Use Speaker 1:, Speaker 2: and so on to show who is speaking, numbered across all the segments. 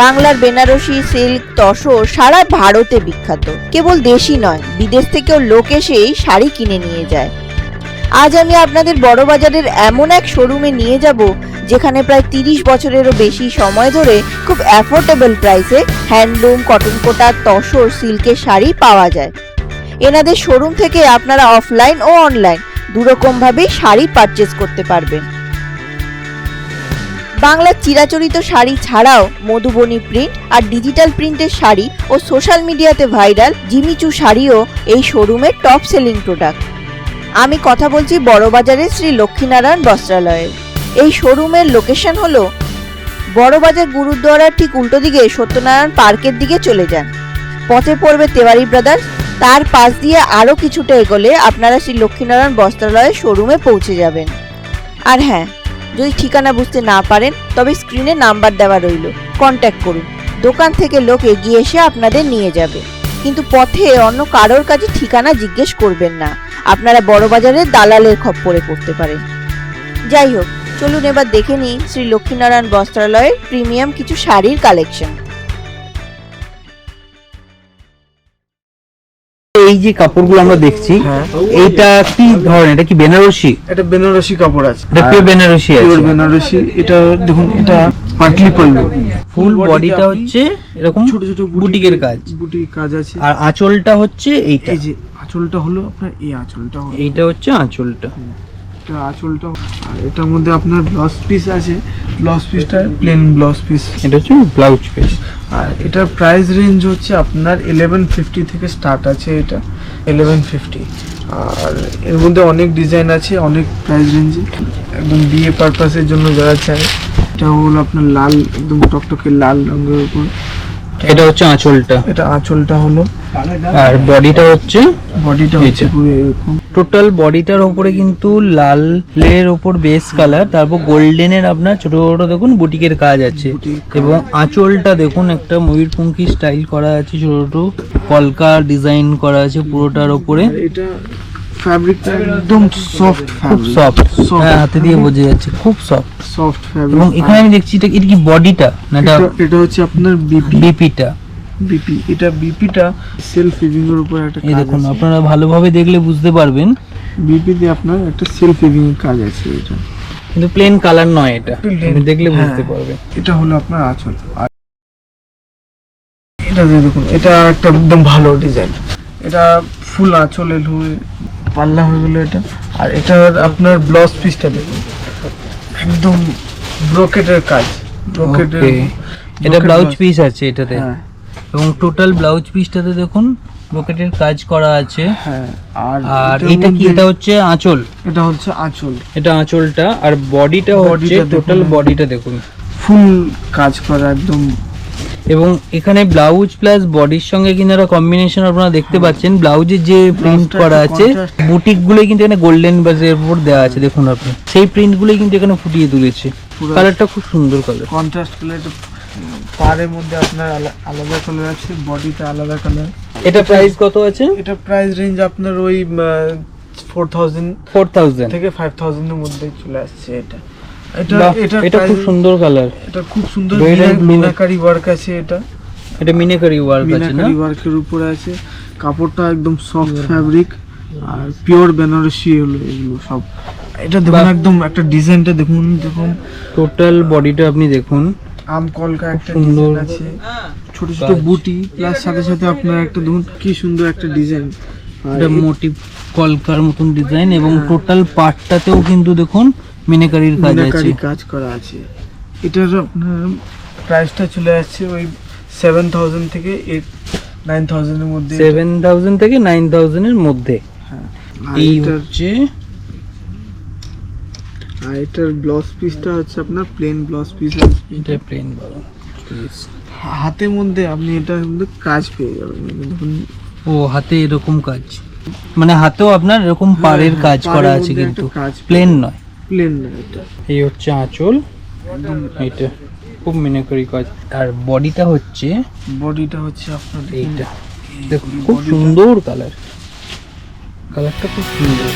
Speaker 1: বাংলার বেনারসি সিল্ক তসর সারা ভারতে বিখ্যাত। কেবল দেশি নয়, বিদেশ থেকেও লোক এসে এই শাড়ি কিনে নিয়ে যায়। আজ আমি আপনাদের বড়বাজারের এমন এক শোরুমে নিয়ে যাব, যেখানে প্রায় তিরিশ বছরেরও বেশি সময় ধরে খুব অ্যাফোর্ডেবল প্রাইসে হ্যান্ডলুম, কটন কোটা, তসর, সিল্কের শাড়ি পাওয়া যায়। এনাদের শোরুম থেকে আপনারা অফলাইন ও অনলাইন দুরকমভাবেই শাড়ি পারচেস করতে পারবেন। বাংলার চিরাচরিত শাড়ি ছাড়াও মধুবনী প্রিন্ট আর ডিজিটাল প্রিন্টের শাড়ি ও সোশ্যাল মিডিয়াতে ভাইরাল জিমিচু শাড়িও এই শোরুমের টপ সেলিং প্রোডাক্ট আমি কথা বলছি বড়বাজারের শ্রী লক্ষ্মীনারায়ণ বস্ত্রালয়ের এই শোরুমের লোকেশন হলো বড়বাজার গুরুদ্বারার ঠিক উল্টো দিকে সত্যনারায়ণ পার্কের দিকে চলে যান। পথে পড়বে তেওয়ারি ব্রাদার্স তার পাশ দিয়ে আরও কিছুটা এগোলে আপনারা শ্রী লক্ষ্মীনারায়ণ বস্ত্রালয়ের শোরুমে পৌঁছে যাবেন। আর হ্যাঁ যদি ঠিকানা বুঝতে না পারেন, তবে স্ক্রিনে নাম্বার দেওয়া রইল। কন্ট্যাক্ট করুন। দোকান থেকে লোক এগিয়ে এসে আপনাদের নিয়ে যাবে। কিন্তু পথে অন্য কারোর কাছে ঠিকানা জিজ্ঞেস করবেন না। আপনারা বড়বাজারের দালালের খপ্পরে পড়তে পারেন। যাই হোক, চলুন এবার দেখে নিই শ্রী লক্ষ্মীনারায়ণ বস্ত্রালয়ের প্রিমিয়াম কিছু শাড়ির কালেকশন
Speaker 2: এই যে কাপড়গুলো আমরা দেখছি
Speaker 3: হ্যাঁ।
Speaker 2: এইটা কি ধরনের? এটা কি বেনারসি?
Speaker 3: এটা বেনারসি কাপড় আছে।
Speaker 2: এটা পিওর বেনারসি
Speaker 3: পিওর বেনারসি। এটা দেখুন এটা পাটলি পড়ল
Speaker 2: ফুল বডিটা হচ্ছে এরকম
Speaker 3: ছোট ছোট
Speaker 2: বুটিকের কাজ।
Speaker 3: বুটিক কাজ আছে।
Speaker 2: আর আঁচলটা হচ্ছে এইটা।
Speaker 3: এই যে আঁচলটা হলো আপনার এই আঁচলটা
Speaker 2: এইটা হচ্ছে আঁচলটা।
Speaker 3: এটা আঁচলটা আর এটার মধ্যে আপনার ব্লাউজ পিস আছে। ব্লাউজ পিসটা প্লেন ব্লাউজ পিস
Speaker 2: এটা হচ্ছে ব্লাউজ পিস
Speaker 3: আর এটার প্রাইস রেঞ্জ হচ্ছে আপনার ইলেভেন ফিফটি থেকে স্টার্ট আছে এটা। ইলেভেন ফিফটি আর এর মধ্যে অনেক ডিজাইন আছে অনেক প্রাইস রেঞ্জে একদম বিয়ে পারপাসের জন্য যারা চায় এটা হলো আপনার লাল একদম টকটকে লাল রঙের উপর।
Speaker 2: এটা হচ্ছে আঁচলটা।
Speaker 3: এটা আঁচলটা হলো।
Speaker 2: আর বডিটা হচ্ছে
Speaker 3: বডিটা হচ্ছে। পুরো এরকম।
Speaker 2: টোটাল বডিটার ওপরে কিন্তু লাল এর ওপর বেস কালার তারপর গোল্ডেনের আপনার ছোট ছোট দেখুন বুটিকের কাজ আছে। এবং আঁচলটা দেখুন একটা ময়ূরপঙ্খী স্টাইল করা আছে ছোট ছোট কলকা ডিজাইন করা আছে পুরোটার ওপরে।
Speaker 3: এটা ফ্যাব্রিকটা একদম সফট ফ্যাব্রিক
Speaker 2: সফট. হ্যাঁ হাতে দিয়ে বোঝা যাচ্ছে খুব সফট
Speaker 3: সফট
Speaker 2: এবং এখানে আমি দেখছি এটা এটা কি বডিটা না এটা
Speaker 3: এটা হচ্ছে আপনার বিপি
Speaker 2: বিপিটা
Speaker 3: বিপি এটা বিপিটা সেলফ উইভিং এর উপর একটা
Speaker 2: এই দেখুন আপনারা ভালোভাবে দেখলে বুঝতে পারবেন।
Speaker 3: বিপি তে আপনার একটা সেলফ এর কাজ আছে এটা।
Speaker 2: কিন্তু প্লেন কালার নয় এটা। আপনি দেখলে
Speaker 3: হ্যাঁ।
Speaker 2: বুঝতে পারবেন।
Speaker 3: এটা হলো আপনার আঁচল। এটা দেখুন এটা একটা একদম ভালো ডিজাইন এটা ফুল আঁচল এলো পাল্লা হয়ে গেলো এটা। আর এটার আপনার ব্লাউজ পিসটা দেখুন। একদম ব্রোকেটের কাজ। ব্রোকেটের
Speaker 2: এটা ব্লাউজ পিস আছে এটাতে।
Speaker 3: হ্যাঁ।
Speaker 2: এবং টোটাল ব্লাউজ পিসটাতে দেখুন ব্রোকেটের কাজ করা আছে।
Speaker 3: হ্যাঁ আর
Speaker 2: আর এটা কি? এটা হচ্ছে আঁচল।
Speaker 3: এটা হচ্ছে আঁচল।
Speaker 2: এটা আঁচলটা। আর বডিটা হচ্ছে টোটাল বডিটা দেখুন।
Speaker 3: ফুল কাজ করা একদম
Speaker 2: এবং এখানে ব্লাউজ প্লাস বডির সঙ্গে কিন্তু একটা কম্বিনেশন আপনারা দেখতে পাচ্ছেন। ব্লাউজের যে প্রিন্ট করা আছে
Speaker 3: contrast।
Speaker 2: বুটিকগুলো কিন্তু এখানে গোল্ডেন বাজের উপর দেওয়া আছে দেখুন আপনি। সেই প্রিন্ট গুলোই কিন্তু এখানে ফুটিয়ে তুলেছে। কালারটা খুব সুন্দর কালার
Speaker 3: কন্ট্রাস্ট কালার পাড়ের মধ্যে আপনার আলাদা কালার আছে বডিতে আলাদা কালার
Speaker 2: এটা প্রাইস কত আছে?
Speaker 3: এটা প্রাইস রেঞ্জ আপনার ওই ফোর থাউজেন্ড
Speaker 2: ফোর থাউজেন্ড
Speaker 3: থেকে ফাইভ থাউজেন্ডের মধ্যে চলে আসছে এটা। এটা এটা
Speaker 2: এটা খুব সুন্দর কালার
Speaker 3: এটা খুব সুন্দর মিনা-। মিনাকারি ওয়ার্ক আছে এটা।
Speaker 2: এটা মিনেকারি ওয়ার্ক আছে না?
Speaker 3: মিনাকারি ওয়ার্কের উপরে আছে। কাপড়টা একদম সফট ফ্যাব্রিক আর পিওর বেনারসি হলো এগুলো সব। এটা দেখুন একদম একটা ডিজাইনটা দেখুন দেখুন।
Speaker 2: টোটাল বডিটা আপনি দেখুন।
Speaker 3: আম কলকা একটা
Speaker 2: সুন্দর।
Speaker 3: ডিজাইন আছে। ছোট ছোট বুটি প্লাস সাথে সাথে আপনার একটা দেখুন কি সুন্দর একটা ডিজাইন।
Speaker 2: এটা মোটিভ কলকার মতন ডিজাইন এবং
Speaker 3: হ্যাঁ।
Speaker 2: টোটাল পার্টটাতেও কিন্তু দেখুন মিনেকারির কাজ আছে।
Speaker 3: কাজ করা আছে। এটার আপনার প্রাইসটা চলে আসছে ওই সেভেন থাউজেন্ড থেকে এইট নাইন থাউজেন্ডের মধ্যে।
Speaker 2: সেভেন থাউজেন্ড থেকে নাইন থাউজেন্ডের মধ্যে।
Speaker 3: হ্যাঁ।
Speaker 2: এই হচ্ছে
Speaker 3: আর এটার ব্লাউজ পিসটা হচ্ছে আপনার প্লেন ব্লাউজ পিস
Speaker 2: এটা প্লেন বলো।
Speaker 3: হাতের মধ্যে আপনি এটার মধ্যে কাজ পেয়ে যাবেন। দেখুন
Speaker 2: ও হাতে এরকম কাজ। মানে হাতেও আপনার এরকম পাড়ের
Speaker 3: হ্যাঁ,
Speaker 2: কাজ করা আছে কিন্তু। প্লেন নয়।
Speaker 3: প্লেন না এটা।
Speaker 2: এই হচ্ছে আঁচল। এটা খুব মিনাকারি কাজ। আর বডিটা হচ্ছে
Speaker 3: বডিটা হচ্ছে আপনার
Speaker 2: এইটা। দেখুন খুব সুন্দর কালার কালারটা খুব সুন্দর।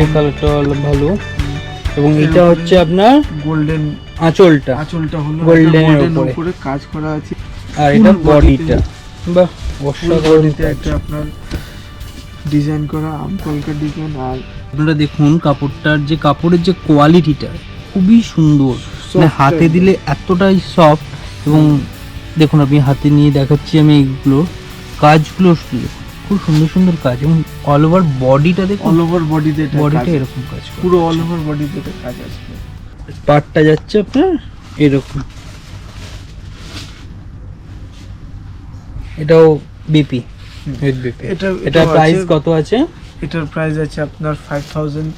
Speaker 2: এই কালারটা ভালো। এবং এটা হচ্ছে আপনার
Speaker 3: গোল্ডেন
Speaker 2: আঁচলটা
Speaker 3: আঁচলটা হলো গোল্ডেন
Speaker 2: উপরে।
Speaker 3: কাজ করা আছে।
Speaker 2: আর এটা। বডিটা বাহ
Speaker 3: বডিতে একটা আপনার ডিজাইন করা আম কলকা ডিজাইন আর
Speaker 2: আপনারা দেখুন কাপড়টার যে কাপড়ের যে কোয়ালিটিটা খুবই সুন্দর। মানে হাতে দিলে এতটাই সফট এবং দেখুন আপনি হাতে নিয়ে দেখাচ্ছি আমি এইগুলো। কাজগুলো খুব সুন্দর সুন্দর কাজ এবং অল ওভার বডিটা দেখুন
Speaker 3: অল ওভার বডিতে এটা
Speaker 2: বডিটা এরকম কাজ
Speaker 3: পুরো অল ওভার বডিতে কাজ আসবে
Speaker 2: পাটটা যাচ্ছে আপনার এরকম। এটাও বিপি
Speaker 3: এটা
Speaker 2: এটা প্রাইস কত আছে?
Speaker 3: এটার প্রাইস আছে আপনার ফাইভ থাউজেন্ড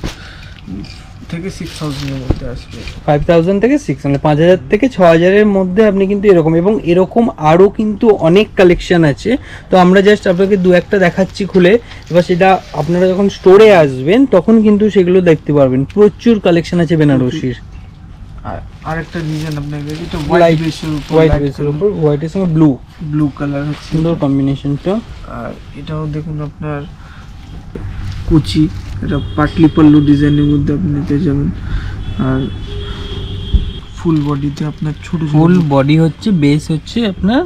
Speaker 3: থেকে সিক্স থাউজেন্ডের মধ্যে আসবে।
Speaker 2: ফাইভ থাউজেন্ড থেকে সিক্স মানে পাঁচ হাজার থেকে ছ হাজারের মধ্যে আপনি কিন্তু এরকম এবং এরকম আরও কিন্তু অনেক কালেকশন আছে। তো আমরা জাস্ট আপনাকে দু একটা দেখাচ্ছি খুলে। এবার সেটা আপনারা যখন স্টোরে আসবেন তখন কিন্তু সেগুলো দেখতে পারবেন। প্রচুর কালেকশন আছে বেনারসির।
Speaker 3: আরেকটা ডিজাইন আপনাকে এটা হোয়াইট বেসের উপর
Speaker 2: হোয়াইট বেসের উপর হোয়াইটের সঙ্গে ব্লু
Speaker 3: ব্লু কালার হচ্ছে
Speaker 2: সুন্দর কম্বিনেশনটা
Speaker 3: আর এটাও দেখুন আপনার কুচি। এটা পাটলি পাল্লু ডিজাইনের মধ্যে আপনি পেয়ে যাবেন। আর ফুল বডিতে আপনার ছোট
Speaker 2: ফুল বডি হচ্ছে বেস হচ্ছে আপনার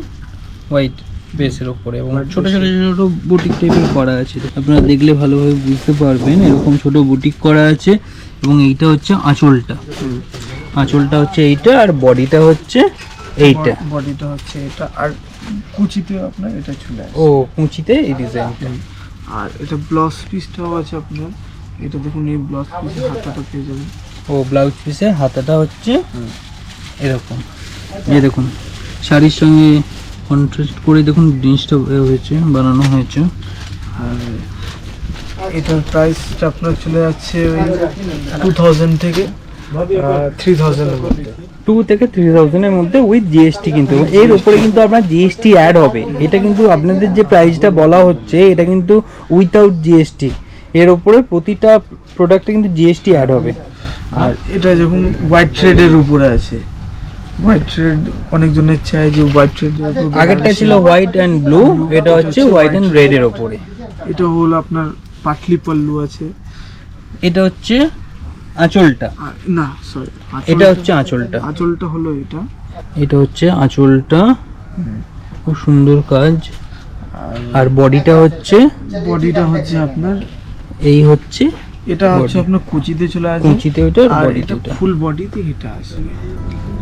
Speaker 2: হোয়াইট বেসের উপরে এবং ছোট ছোট ছোট বুটিক টাইপের করা আছে। আপনারা দেখলে ভালোভাবে বুঝতে পারবেন এরকম ছোট বুটিক করা আছে এবং এইটা হচ্ছে আঁচলটা। আঁচলটা হচ্ছে এইটা আর বডিটা হচ্ছে এইটা।
Speaker 3: বডিটা হচ্ছে এটা। আর কুচিতে আপনার এটা চলে
Speaker 2: ও কুচিতে এই ডিজাইনটা।
Speaker 3: আর এটা ব্লাউজ পিসটাও আছে আপনার। এটা দেখুন এই ব্লাউজ পিসে হাতাটা পেয়ে যাবেন।
Speaker 2: ও ব্লাউজ পিসে হাতাটা হচ্ছে এরকম। এই দেখুন শাড়ির সঙ্গে কন্ট্রাস্ট করে দেখুন জিনিসটা হয়েছে বানানো হয়েছে।
Speaker 3: আর এটার প্রাইসটা আপনার চলে যাচ্ছে ওই টু থাউজেন্ড থেকে। থ্রি থাউজেন্ডের মধ্যে।
Speaker 2: টু থেকে থ্রি থাউজেন্ডের মধ্যে উইথ জিএসটি কিন্তু। এর উপরে কিন্তু আপনার জিএসটি অ্যাড হবে। এটা কিন্তু আপনাদের যে প্রাইসটা বলা হচ্ছে এটা কিন্তু উইথাউট জিএসটি এর উপরে প্রতিটা প্রোডাক্টে কিন্তু জিএসটি অ্যাড হবে।
Speaker 3: আর এটা যখন হোয়াইট থ্রেডের উপরে আছে হোয়াইট থ্রেড অনেকজনের চাই যে হোয়াইট থ্রেড
Speaker 2: আগেরটা ছিল হোয়াইট অ্যান্ড ব্লু এটা হচ্ছে হোয়াইট অ্যান্ড রেড এর উপরে।
Speaker 3: এটা হলো আপনার পাটলি পাল্লু আছে।
Speaker 2: এটা হচ্ছে আঁচলটা?
Speaker 3: না সরি
Speaker 2: এটা হচ্ছে আঁচলটা।
Speaker 3: আঁচলটা হলো এটা।
Speaker 2: এটা হচ্ছে আঁচলটা। খুব সুন্দর কাজ। আর বডিটা হচ্ছে?
Speaker 3: বডিটা হচ্ছে আপনার?
Speaker 2: এই হচ্ছে
Speaker 3: এটা হচ্ছে আপনার কুচিতে চলে আসবে
Speaker 2: কুচিতে ওটা আর
Speaker 3: আর এটা
Speaker 2: ওটা।
Speaker 3: ফুল বডিতে এটা আসবে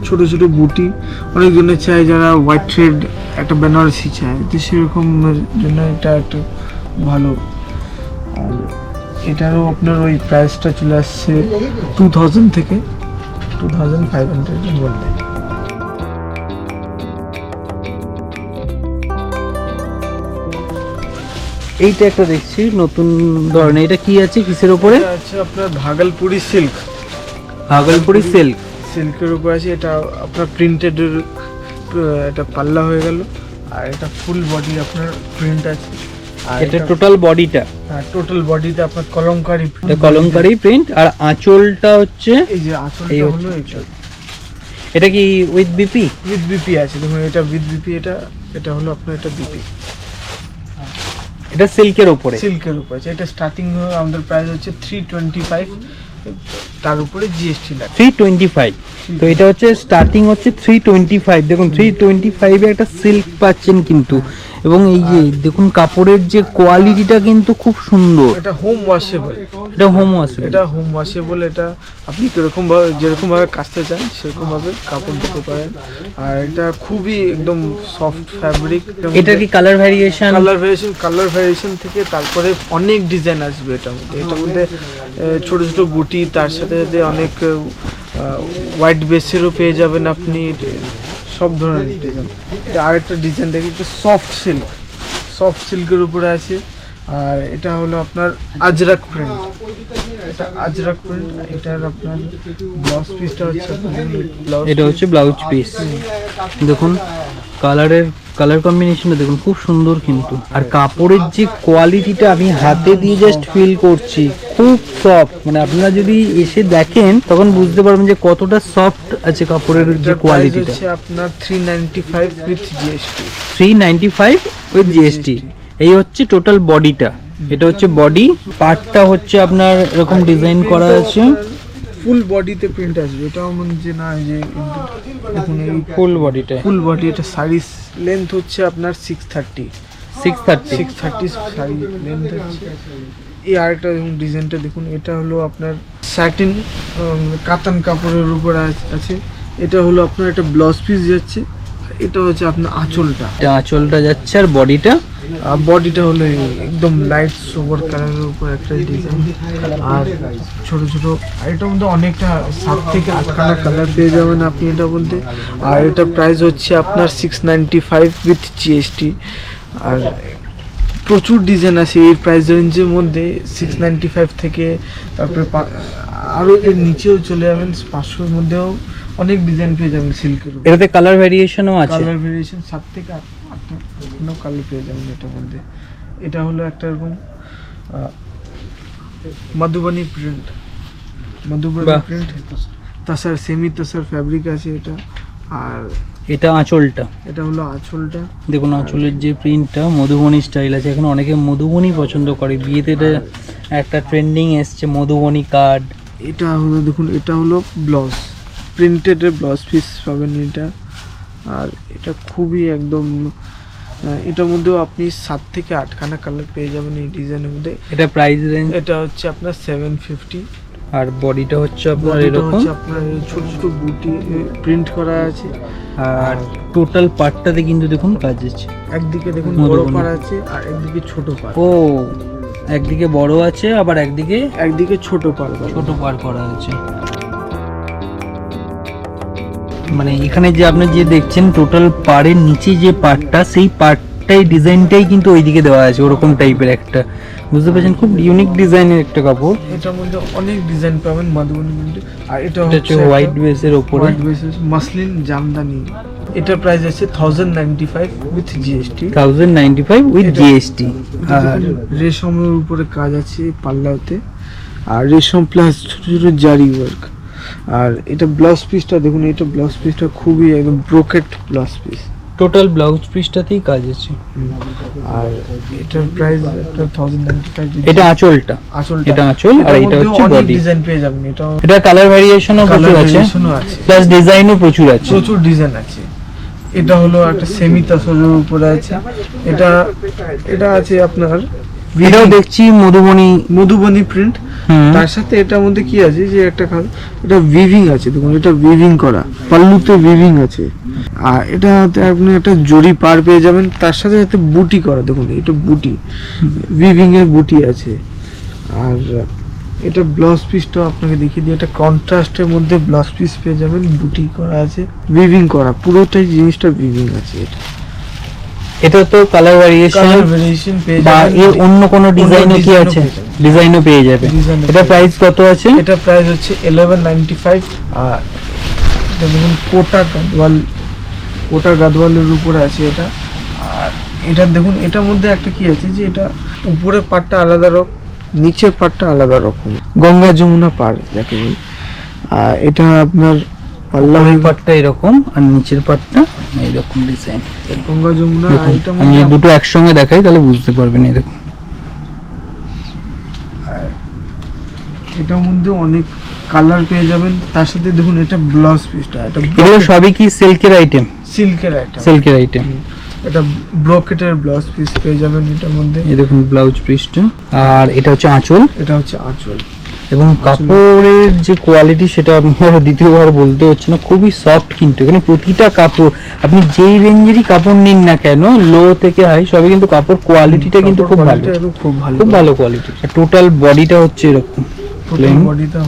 Speaker 3: ছোট ছোট বুটি। অনেক অনেকজনের চাই যারা হোয়াইট থ্রেড একটা বেনারসি চায়। তো সেরকম জন্য এটা একটা ভালো। আর এটারও আপনার ওই প্রাইসটা চলে আসছে টু থাউজেন্ড থেকে টু থাউজেন্ড ফাইভ হান্ড্রেডের মধ্যে।
Speaker 2: এইটা একটা দেখছি নতুন ধরনের। এটা কি আছে কিসের উপরে?
Speaker 3: আছে আপনার ভাগলপুরি সিল্ক
Speaker 2: ভাগলপুরি সিল্ক
Speaker 3: সিল্কের উপর আছে এটা আপনার প্রিন্টেডের এটা পাল্লা হয়ে গেল। আর এটা ফুল বডি আপনার প্রিন্ট আছে।
Speaker 2: এটা টোটাল বডিটা হ্যাঁ
Speaker 3: টোটাল বডিতে আপনার কলমকারি
Speaker 2: এটা কলমকারি প্রিন্ট আর আঁচলটা হচ্ছে
Speaker 3: এই যে আঁচলটা হলো
Speaker 2: আঁচল। এটা। কি উইথ বিপি
Speaker 3: উইথ বিপি আছে দেখুন এটা উইথ বিপি এটা এটা হলো আপনার এটা বিপি
Speaker 2: এটা সিল্কের উপরে।
Speaker 3: সিল্কের উপর এটা স্টার্টিং আমাদের প্রাইস হচ্ছে থ্রি টোয়েন্টি ফাইভ তার উপরে জিএসটি লাগে।
Speaker 2: থ্রি টোয়েন্টি ফাইভ তো এটা হচ্ছে স্টার্টিং হচ্ছে থ্রি টোয়েন্টি ফাইভ দেখুন থ্রি টোয়েন্টি ফাইভে একটা সিল্ক পাচ্ছেন কিন্তু। এবং এই যে দেখুন কাপড়ের যে কোয়ালিটিটা কিন্তু খুব সুন্দর।
Speaker 3: এটা হোম ওয়াশেবল
Speaker 2: এটা হোম আসবে
Speaker 3: এটা হোম ওয়াশেবল এটা আপনি কীরকম ভাবে যেরকম ভাবে কাচতে চান সেরকম ভাবে কাপড় দিতে পারেন। আর এটা খুবই একদম সফট ফ্যাব্রিক
Speaker 2: এটা কি colour variation
Speaker 3: colour variation colour variation থেকে তারপরে অনেক ডিজাইন আসবে এটার মধ্যে। এটার মধ্যে ছোট ছোট বুটি তার সাথে সাথে অনেক হোয়াইট বেসেরও পেয়ে যাবেন আপনি সব ধরনের ডিজাইন এটা আরেকটা ডিজাইন দেখি একটু সফট সিল্ক সফট সিল্কের উপরে আছে। আর এটা হলো আপনার আজরাক প্রিন্ট এটা আজরাক প্রিন্ট এটার আপনার ব্লাউজ পিসটা হচ্ছে
Speaker 2: এটা হচ্ছে ব্লাউজ পিস দেখুন কালারের কালার কম্বিনেশনটা দেখুন খুব সুন্দর কিন্তু। আর কাপড়ের যে কোয়ালিটিটা আমি হাতে দিয়ে জাস্ট ফিল করছি খুব সফট মানে আপনারা যদি এসে দেখেন তখন বুঝতে পারবেন যে কতটা সফট আছে কাপড়ের যে কোয়ালিটিটা
Speaker 3: আপনার three ninety five with GST
Speaker 2: three ninety five with GST এই হচ্ছে টোটাল বডিটা এটা হচ্ছে বডি পার্টটা হচ্ছে আপনার এরকম ডিজাইন করা আছে।
Speaker 3: ফুল বডিতে প্রিন্ট আসবে। এটাও মনে যে না যে দেখুন এই
Speaker 2: ফুল বডিটা
Speaker 3: ফুল বডি এটা শাড়ি লেন্থ হচ্ছে আপনার six thirty
Speaker 2: six thirty
Speaker 3: six thirty sari length এই আরেকটা দেখুন ডিজাইনটা দেখুন এটা হলো আপনার স্যাটিন কাতান কাপড়ের উপর আছে। এটা হলো আপনার একটা ব্লাউজ পিস যাচ্ছে। এটা হচ্ছে আপনার আঁচলটা।
Speaker 2: এটা আঁচলটা যাচ্ছে আর বডিটা।
Speaker 3: আর বডিটা হলো একদম লাইট সোবার কালারের উপর একটা ডিজাইন আর ছোট ছোট এটার মধ্যে অনেকটা সাত থেকে আটখানা কালার পেয়ে যাবেন আপনি এটা বলতে। আর এটা প্রাইস হচ্ছে আপনার six ninety five with GST আর প্রচুর ডিজাইন আছে এই প্রাইস রেঞ্জের মধ্যে সিক্স নাইনটি ফাইভ থেকে তারপরে আরও এর নিচেও চলে যাবেন পাঁচশোর মধ্যেও। অনেক ডিজাইন পেয়ে যাবেন সিল্কের
Speaker 2: এটাতে কালার ভ্যারিয়েশনও আছে?
Speaker 3: কালার ভেরিয়েশন সাত থেকে আট আটটা আটটা কালার পেয়ে যাবেন এটার মধ্যে। এটা হলো একটা এরকম Madhubani print Madhubani. Print tussar semi tussar fabric আছে এটা। আর
Speaker 2: এটা আঁচলটা।
Speaker 3: এটা হলো আঁচলটা।
Speaker 2: দেখুন আঁচলের যে প্রিন্টটা মধুবনী স্টাইল আছে। এখন অনেকে মধুবনী পছন্দ করে। বিয়েতে এটা একটা ট্রেন্ডিং এসছে মধুবনী কার্ড
Speaker 3: এটা হলো দেখুন এটা হলো ব্লাউজ প্রিন্টেডের ব্লাউজ পিস পাবেন এটা। আর এটা খুবই একদম এটার মধ্যেও আপনি সাত থেকে আটখানা কালার পেয়ে যাবেন এই ডিজাইনের মধ্যে।
Speaker 2: এটা প্রাইস রেঞ্জ
Speaker 3: এটা হচ্ছে আপনার সেভেন ফিফটি
Speaker 2: আর বডিটা হচ্ছে আপনার এরকম
Speaker 3: হচ্ছে আপনার এই ছোট ছোট বুটি প্রিন্ট করা আছে।
Speaker 2: আর টোটাল পার্টটাতে কিন্তু দেখুন কাজ আছে।
Speaker 3: একদিকে দেখুন বড় পার আছে আর একদিকে ছোট পার
Speaker 2: ও একদিকে বড় আছে আবার একদিকে
Speaker 3: একদিকে ছোট পার
Speaker 2: ছোট পার করা আছে। মানে এখানে যে আপনি যে দেখছেন টোটাল পাড়ের নিচে যে পার্টটা সেই পার্টটাই ডিজাইনটাই কিন্তু ওইদিকে দেওয়া আছে ওরকম টাইপের একটা। বুঝতে পারছেন? খুব ইউনিক ডিজাইনের একটা কাপড়।
Speaker 3: এটার মধ্যে অনেক ডিজাইন পাবেন মধুবনী প্রিন্টে আর এটা
Speaker 2: হচ্ছে হোয়াইট বেসের ওপরে।
Speaker 3: White basis muslin Jamdani. এটার প্রাইস আছে thousand ninety five with GST
Speaker 2: thousand ninety five with GST আর
Speaker 3: রেশমের উপরে কাজ আছে পাল্লাতে। আর রেশম প্লাস ছোট ছোট জারি ওয়ার্ক আর এটা ব্লাউজ পিসটা দেখুন এটা ব্লাউজ পিসটা খুবই একদম brocade blouse piece
Speaker 2: total blouse পিসটাতেই কাজ আছে।
Speaker 3: আর এটার প্রাইস একটা থাউজেন্ড
Speaker 2: এটা আঁচলটা।
Speaker 3: আসলটা
Speaker 2: এটা আঁচল আর এটা হচ্ছে বডি
Speaker 3: ডিজাইন পেয়ে যাবেন এটা
Speaker 2: এটা কালার ভ্যারিয়েশনও প্রচুর আছে। প্লাস ডিজাইনও প্রচুর আছে।
Speaker 3: প্রচুর ডিজাইন আছে। এটা হলো একটা সেমি তাসরের উপরে আছে। এটা এটা আছে আপনার
Speaker 2: এটাও দেখছি মধুবনী
Speaker 3: মধুবনী প্রিন্ট তার সাথে এটার মধ্যে কি আছে যে একটা এটা উইভিং আছে, দেখুন, এটা উইভিং করা, পাল্লুতে উইভিং আছে। আর এটা আপনি একটা জরি পার পেয়ে যাবেন, তার সাথে সাথে বুটি করা, দেখুন, এটা বুটি উইভিং এর বুটি আছে। আর এটা ব্লাউজ পিসটা আপনাকে দেখিয়ে দিই, এটা কন্ট্রাস্টের মধ্যে ব্লাউজ পিস পেয়ে যাবেন, বুটি করা আছে উইভিং করা, পুরোটাই জিনিসটা উইভিং আছে এটা।
Speaker 2: এটা তো কালার
Speaker 3: ভেরিয়েশন পেয়ে
Speaker 2: বা এর অন্য কোনো ডিজাইনে কি আছে? ডিজাইনও পেয়ে যাবে। এটা প্রাইস কত আছে?
Speaker 3: এটা প্রাইস হচ্ছে ইলেভেন নাইনটি ফাইভ আর এটা দেখুন কোটা গাদওয়াল কোটা গাদওয়ালের উপরে আছে এটা। আর এটা দেখুন এটার মধ্যে একটা কি আছে যে এটা উপরের পাটটা আলাদা রকম নিচের পাটটা আলাদা রকম। গঙ্গা যমুনা পার যাকে বলি। আর এটা আপনার হয়ে
Speaker 2: পাটটা এরকম আর নিচের পাটটা এইরকম ডিজাইন
Speaker 3: গঙ্গা যমুনা
Speaker 2: আমি দুটো একসঙ্গে দেখাই তাহলে বুঝতে পারবেন এই দেখুন
Speaker 3: এটার মধ্যে অনেক কালার পেয়ে যাবেন। তার সাথে দেখুন এটা ব্লাউজ পিসটা এটা
Speaker 2: এগুলো সবই কি সিল্কের আইটেম
Speaker 3: সিল্কের একটা
Speaker 2: সিল্কের আইটেম
Speaker 3: এটা ব্রকেটের ব্লাউজ পিস পেয়ে যাবেন এটার মধ্যে।
Speaker 2: এই দেখুন ব্লাউজ পিসটা আর এটা হচ্ছে আঁচল।
Speaker 3: এটা হচ্ছে আঁচল।
Speaker 2: এবং কাপড়ের যে কোয়ালিটি সেটা আপনার দ্বিতীয়বার বলতে হচ্ছে না খুবই সফট কিন্তু। এখানে প্রতিটা কাপড় আপনি যেই রেঞ্জেরই কাপড় নিন না কেন লো থেকে হাই সবই কিন্তু কাপড় কোয়ালিটিটা কিন্তু খুব ভালো।
Speaker 3: খুব ভালো।
Speaker 2: খুব ভালো কোয়ালিটি টোটাল বডিটা হচ্ছে এরকম
Speaker 3: বডিটা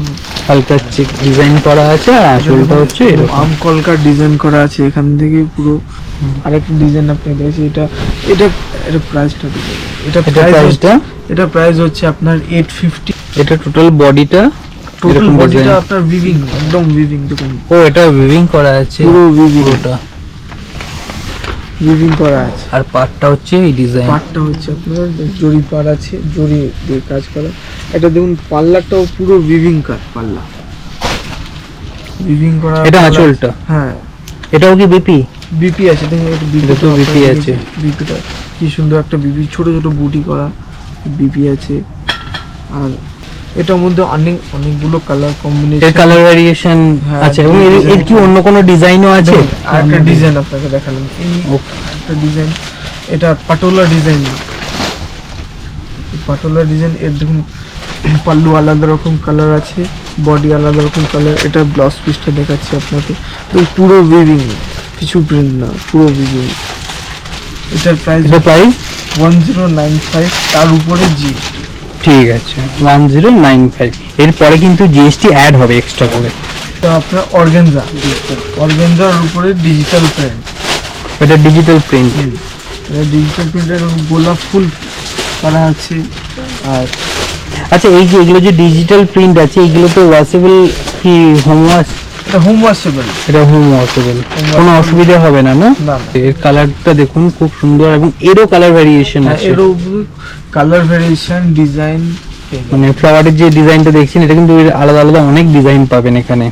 Speaker 2: হালকা চেক ডিজাইন করা আছে আর আঁচলটা হচ্ছে এরকম।
Speaker 3: আম কলকার ডিজাইন করা আছে। এখান থেকে পুরো আরেকটা ডিজাইন আপনি দেখেছি এটা এটা এটা প্রাইসটা দিবেন এটা
Speaker 2: প্রাইসটা
Speaker 3: এটা প্রাইস হচ্ছে আপনার এইট ফিফটি
Speaker 2: এটা টোটাল বডিটা
Speaker 3: টোটাল বডিটা আপনার উইভিং একদম উইভিং দেখুন।
Speaker 2: ও এটা উইভিং করা আছে।
Speaker 3: পুরো উইভিং
Speaker 2: পুরোটা।
Speaker 3: উইভিং করা আছে।
Speaker 2: আর পাটটা হচ্ছে এই ডিজাইন
Speaker 3: পাটটা হচ্ছে আপনার জরি পার আছে জরি দিয়ে কাজ করা। এটা দেখুন পাল্লাটাও পুরো উইভিং কাজ পাল্লা। উইভিং করা
Speaker 2: এটা আঁচলটা?
Speaker 3: হ্যাঁ।
Speaker 2: এটাও কি বিপি?
Speaker 3: বিপি আছে দেখুন এটা বিপি
Speaker 2: তো BP আছে।
Speaker 3: বিপিটা কি সুন্দর একটা বিপি ছোট ছোট বুটি করা বিপি আছে। আর এটার মধ্যে অনেক অনেকগুলো কালার কম্বিনেশন
Speaker 2: কালার ভ্যারিয়েশন
Speaker 3: হ্যাঁ,
Speaker 2: আছে এবং এর কি অন্য কোনো ডিজাইনও আছে?
Speaker 3: আর একটা ডিজাইন আপনাকে দেখালাম. একটা ডিজাইন এটা পাটোলা ডিজাইন পাটোলা ডিজাইন এর দেখুন পাল্লু আলাদা রকম কালার আছে বডি আলাদা রকম কালার এটা ব্লাউজ পিসটা দেখাচ্ছি আপনাকে। তো পুরো উইভিং কিছু প্রিন্ট না পুরো উইভিং এটার প্রাইস
Speaker 2: এটা price
Speaker 3: one zero nine five তার উপরে জি
Speaker 2: ঠিক আছে ওয়ান জিরো নাইন ফাইভ এরপরে কিন্তু জিএসটি অ্যাড হবে এক্সট্রা করে।
Speaker 3: তো আপনার অর্গেনজা অর্গেনজার উপরে ডিজিটাল প্রিন্ট
Speaker 2: এটা ডিজিটাল প্রিন্ট এটা
Speaker 3: ডিজিটাল প্রিন্টের গোলাপ ফুল করা আছে। আর
Speaker 2: আচ্ছা এই যে এগুলো যে ডিজিটাল প্রিন্ট আছে এগুলো তো ওয়াশেবল কি হোম ওয়াশ
Speaker 3: এটা হোম ওয়াশেবল
Speaker 2: এটা হোম ওয়াশেবল কোনো অসুবিধা হবে না না? এর কালারটা দেখুন খুব সুন্দর এবং এরও কালার ভ্যারিয়েশন আছে।
Speaker 3: এর কালার ভেরিয়েশন ডিজাইন
Speaker 2: মানে ফ্লাওয়ারের যে ডিজাইনটা দেখছেন এটা কিন্তু আলাদা আলাদা অনেক ডিজাইন পাবেন এখানে।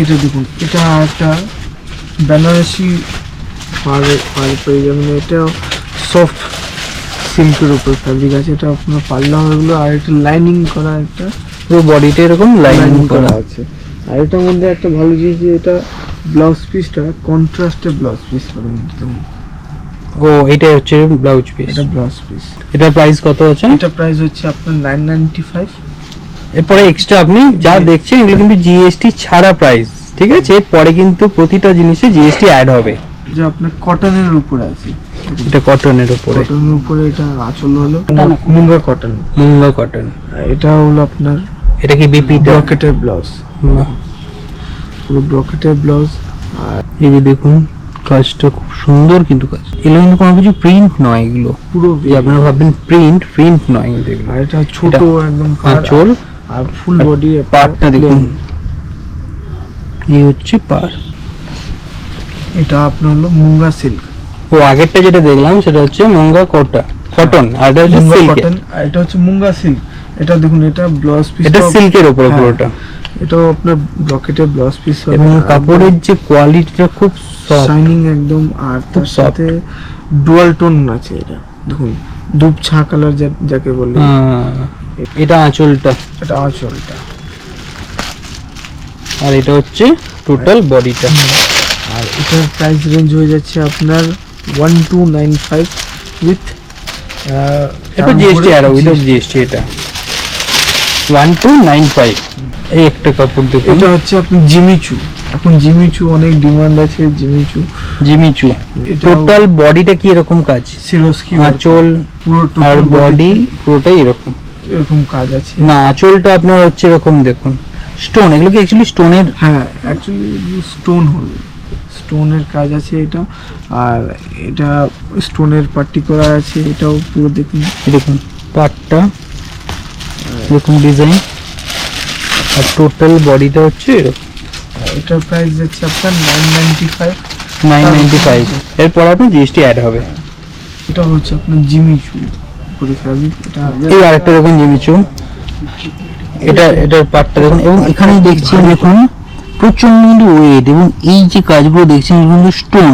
Speaker 3: এটা দেখুন এটা একটা বেনারসি পাড়ে পাড়ে পেয়ে যাবেন এটা সফট সিল্কের উপর ফ্যাব্রিক আছে এটা আপনার পাল্লা হলো আর একটা লাইনিং করা একটা
Speaker 2: পুরো বডিটা এরকম লাইনিং করা
Speaker 3: আছে। আর এটার মধ্যে একটা ভালো জিনিস যে এটা ব্লাউজ পিসটা কন্ট্রাস্টে ব্লাউজ পিস পাবেন একদম।
Speaker 2: ও এটা হচ্ছে ব্লাউজ পিস
Speaker 3: এটা ব্লাউজ পিস
Speaker 2: এটা প্রাইস কত আছে
Speaker 3: এটা প্রাইস হচ্ছে আপনার নাইন নাইনটি ফাইভ
Speaker 2: এরপরে এক্সট্রা আপনি যা দেখছেন এগুলো কিন্তু জিএসটি ছাড়া প্রাইস ঠিক আছে? পরে কিন্তু প্রতিটা জিনিসে জিএসটি অ্যাড হবে।
Speaker 3: যে আপনার কটনের উপরে আছে।
Speaker 2: এটা কটনের উপরে।
Speaker 3: কটনের উপরে এটা আচল হলো। মুঙ্গা কটন
Speaker 2: মুঙ্গা কটন
Speaker 3: এটা হলো আপনার
Speaker 2: এটা কি বিপি
Speaker 3: ব্রকেটের ব্লাউজ পুরো ব্রকেটের ব্লাউজ আর
Speaker 2: এই যে দেখুন কাজটা খুব সুন্দর কিন্তু কাজ। এগুলো কিন্তু কোনো কিছু প্রিন্ট নয় এগুলো।
Speaker 3: পুরো
Speaker 2: যে আপনারা ভাববেন প্রিন্ট প্রিন্ট নয় কিন্তু এগুলো।
Speaker 3: আর এটা ছোট একদম
Speaker 2: আঁচল
Speaker 3: আর ফুল বডি
Speaker 2: পাটটা দেখুন। এই হচ্ছে পার।
Speaker 3: এটা আপনার হলো মুঙ্গা সিল্ক
Speaker 2: ও আগেরটা যেটা দেখলাম সেটা হচ্ছে মুঙ্গা কোটা কটন আর এটা হচ্ছে সিল্ক
Speaker 3: কটন আর এটা হচ্ছে মুঙ্গা সিল্ক এটা দেখুন এটা ব্লাউজ পিস
Speaker 2: এটা সিল্কের উপরে
Speaker 3: হ্যাঁ।
Speaker 2: পুরোটা।
Speaker 3: এটাও আপনার ব্রকেটের ব্লাউজ পিস হবে।
Speaker 2: এবং কাপড়ের যে কোয়ালিটিটা খুব
Speaker 3: শাইনিং একদম আর তার। সাথে ডুয়াল টোন আছে এটা। দেখুন দুপ ছা কালার যাকে বলে।
Speaker 2: এটা আঁচলটা।
Speaker 3: এটা আঁচলটা।
Speaker 2: আর এটা হচ্ছে টোটাল বডিটা
Speaker 3: আর এটার প্রাইস রেঞ্জ হয়ে যাচ্ছে আপনার one two nine five with
Speaker 2: এটা জিএসটি আর উইদাউট জিএসটি এটা। ওয়ান টু নাইন ফাইভ এই একটা কাপড় দেখুন।
Speaker 3: এটা হচ্ছে আপনি জিমিচু এখন জিমিচু অনেক ডিমান্ড আছে জিমিচু
Speaker 2: জিমিচু টোটাল বডিটা কি এরকম কাজ?
Speaker 3: সিরোস্কি
Speaker 2: আঁচল
Speaker 3: পুরো
Speaker 2: আর বডি পুরোটাই এরকম।
Speaker 3: এরকম কাজ আছে।
Speaker 2: না আঁচলটা আপনার হচ্ছে এরকম দেখুন। স্টোন এগুলো কি অ্যাকচুয়ালি স্টোনের
Speaker 3: হ্যাঁ অ্যাকচুয়ালি স্টোন হল। স্টোনের কাজ আছে এটা। আর এটা স্টোনের পার্টি করা আছে এটাও পুরো দেখুন।
Speaker 2: দেখুন পাটটা। দেখুন ডিজাইন আর টোটাল বডিটা হচ্ছে এরকম
Speaker 3: এটার প্রাইস যাচ্ছে আপনার nine ninety five
Speaker 2: nine ninety five এরপর আপনার জিএসটি অ্যাড হবে।
Speaker 3: এটা হচ্ছে আপনার ফ্যাব্রিক এটা
Speaker 2: এই আরেকটা দেখুন জিমিচু এটা এটার পাটটা দেখুন। এবং এখানে দেখছি দেখুন প্রচণ্ড ওয়েট এবং এই যে কাজগুলো দেখছেন কিন্তু স্টোন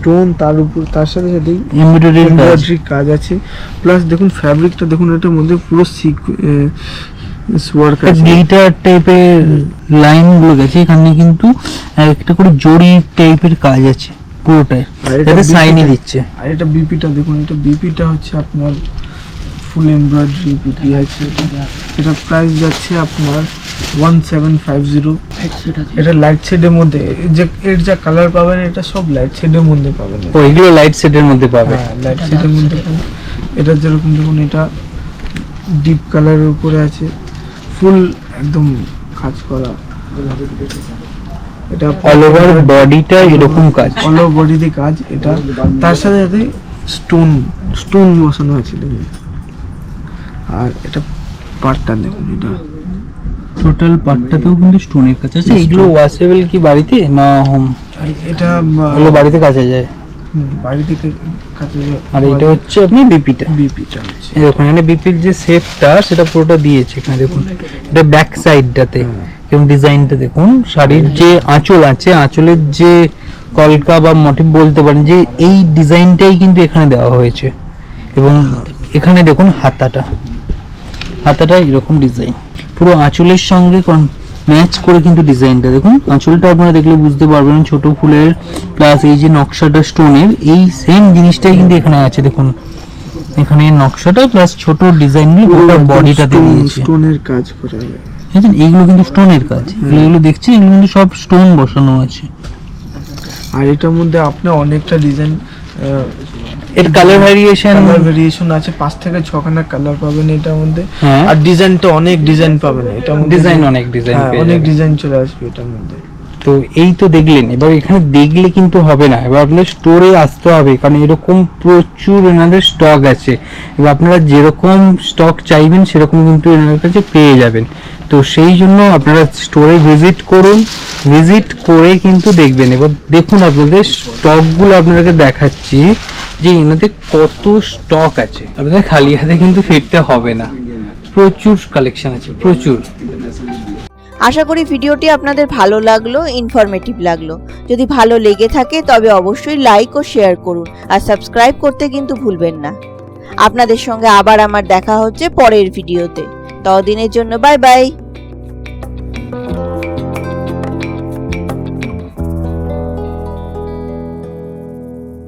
Speaker 3: স্টোন তার উপর তার সাথে সাথে
Speaker 2: এমব্রয়ডারি কাজ।
Speaker 3: আছে। প্লাস দেখুন ফ্যাব্রিকটা দেখুন এটার মধ্যে পুরো ওয়ার্ক আছে।
Speaker 2: গ্লিটার টাইপের লাইনগুলো গেছে এখানে কিন্তু একটা করে জড়ি টাইপের কাজ আছে পুরোটাই।
Speaker 3: এটা সাইনই
Speaker 2: দিচ্ছে।
Speaker 3: আর এটা বিপিটা দেখুন এটা বিপিটা হচ্ছে আপনার ফুল এমব্রয়ডারি বিপি আছে এটা প্রাইস যাচ্ছে আপনার ওয়ান সেভেন ফাইভ জিরো এটা লাইট শেডের মধ্যে যে এর যা কালার পাবেন এটা সব লাইট শেডের মধ্যে পাবেন।
Speaker 2: ও এগুলো লাইট সেটের মধ্যে পাবে।
Speaker 3: হ্যাঁ লাইট শেডের মধ্যে পাবেন। এটা যেরকম দেখুন এটা ডিপ কালারের উপরে আছে। ফুল একদম কাজ করা। এটা
Speaker 2: অল ওভার বডিটা এরকম কাজ।
Speaker 3: অল ওভার বডিতে কাজ। এটা তার সাথে সাথে স্টোন স্টোন বসানো আছে দেখুন। আর এটা পাটটা দেখুন এটা।
Speaker 2: টোটাল পার্টটাতেও কিন্তু স্টোনের কাছে আছে। এগুলো ওয়াশেবল কি বাড়িতে না হোম
Speaker 3: এটা
Speaker 2: এগুলো বাড়িতে কাছে যায়।
Speaker 3: হুম, বাড়ি থেকে কাছে
Speaker 2: আর এটা হচ্ছে আপনি বিপিটা
Speaker 3: হচ্ছে
Speaker 2: এই দেখুন এখানে বিপির যে শেপটা সেটা পুরোটা দিয়েছে। এখানে দেখুন এটা ব্যাক সাইডটাতে এবং ডিজাইনটা দেখুন শাড়ির যে আঁচল আছে আঁচলের যে কলকা বা মোটিভ বলতে পারেন যে এই ডিজাইনটাই কিন্তু এখানে দেওয়া হয়েছে। এবং এখানে দেখুন হাতাটা। হাতাটা এরকম ডিজাইন পুরো আঁচলের সঙ্গে ম্যাচ করে কিন্তু ডিজাইনটা দেখুন আঁচলটা আপনারা দেখলে বুঝতে পারবেন ছোট ফুলের প্লাস এই যে নকশাটা স্টোনের এই সেম জিনিসটাই কিন্তু এখানে আছে। দেখুন এখানে নকশাটা প্লাস ছোট ডিজাইন নিয়ে গোটা বডিটাতে দিয়েছে।
Speaker 3: স্টোনের কাজ করা
Speaker 2: বুঝছেন? এইগুলো কিন্তু স্টোনের কাজ। এগুলো এগুলো দেখছেন এগুলো কিন্তু সব স্টোন বসানো আছে।
Speaker 3: আর এটার মধ্যে আপনি অনেকটা ডিজাইন
Speaker 2: এর কালার ভ্যারিয়েশন
Speaker 3: কালার ভেরিয়েশন আছে পাঁচ থেকে ছখানা কালার পাবেন এটার মধ্যে।
Speaker 2: হ্যাঁ।
Speaker 3: আর ডিজাইনটা অনেক ডিজাইন পাবেন মধ্যে
Speaker 2: ডিজাইন অনেক ডিজাইন
Speaker 3: হ্যাঁ, অনেক ডিজাইন চলে আসবে এটার মধ্যে।
Speaker 2: তো এই তো দেখলেন এবার এখানে দেখলে কিন্তু হবে না এবার আপনার স্টোরে আসতে হবে কারণ এরকম প্রচুর এনাদের স্টক আছে। এবার আপনারা যেরকম স্টক চাইবেন সেরকম কিন্তু এনাদের কাছে পেয়ে যাবেন। তো সেই জন্য আপনারা স্টোরে ভিজিট করুন ভিজিট করে কিন্তু দেখবেন। এবার দেখুন আপনাদের স্টকগুলো আপনাদেরকে দেখাচ্ছি যে এনাদের কত স্টক আছে। আপনাদের খালি হাতে কিন্তু ফিরতে হবে না। প্রচুর কালেকশন আছে, প্রচুর।
Speaker 1: আশা করি ভিডিওটি আপনাদের ভালো লাগল ইনফরমেটিভ লাগল। যদি ভালো লেগে থাকে, তবে অবশ্যই লাইক ও শেয়ার করুন। আর সাবস্ক্রাইব করতে কিন্তু ভুলবেন না। আপনাদের সঙ্গে আবার আমার দেখা হচ্ছে পরের ভিডিওতে। ততদিনের জন্য বাই বাই।